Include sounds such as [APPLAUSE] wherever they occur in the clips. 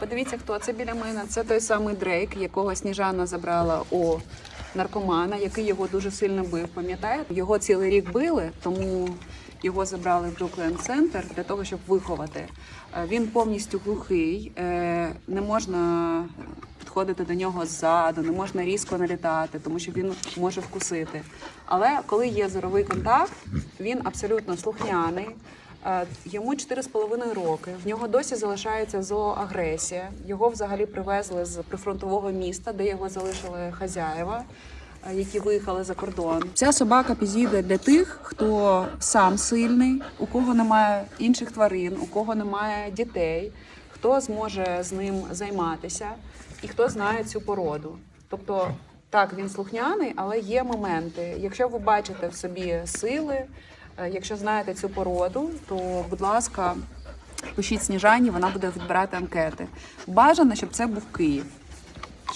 Подивіться, хто це біля мене. Це той самий Дрейк, якого Сніжана забрала у наркомана, який його дуже сильно бив. Пам'ятаєте? Його цілий рік били, тому його забрали в Бруклен Центр для того, щоб виховати. Е, Він повністю глухий, е, не можна підходити до нього ззаду, не можна різко налітати, тому що він може вкусити. Але коли є зоровий контакт, він абсолютно слухняний. Е, Йому 4,5 роки. В нього досі залишається зооагресія. Його взагалі привезли з прифронтового міста, де його залишили хазяєва, е, які виїхали за кордон. Ця собака підійде для тих, хто сам сильний, у кого немає інших тварин, у кого немає дітей, хто зможе з ним займатися і хто знає цю породу. Тобто, так, він слухняний, але є моменти. Якщо ви бачите в собі сили, Якщо знаєте цю породу, то будь ласка, пишіть сніжані, вона буде відбирати анкети. Бажано, щоб це був Київ.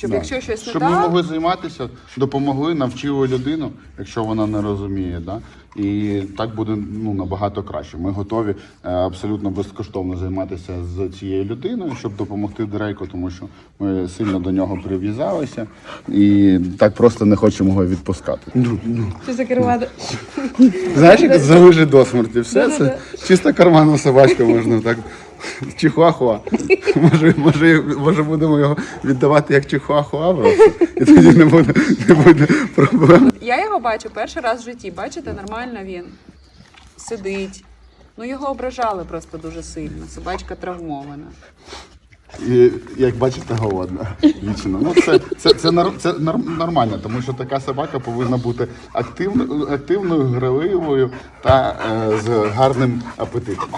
Щоб Да. якщо щось не Щоб ми так, могли займатися, допомогли, навчили людину, якщо вона не розуміє. Да? І так буде ну, набагато краще. Ми готові е, абсолютно безкоштовно займатися з цією людиною, щоб допомогти Дрейку, тому що ми сильно до нього прив'язалися і так просто не хочемо його відпускати. Чи закерувати? Знаєш, як завижить до смерті. Все це чисто карманна собачка можна так. [LAUGHS] Чихуахуа. Може, може, може будемо його віддавати як чихуахуа просто. І тоді не буде, не буде проблем. я його бачу перший раз в житті. Бачите, нормально він сидить. Ну його ображали просто дуже сильно. Собачка травмована. І як бачите, голодна. Вічно. Ну це, це, це, це нормально, тому що така собака повинна бути активною, активною, граливою та е, з гарним апетитом.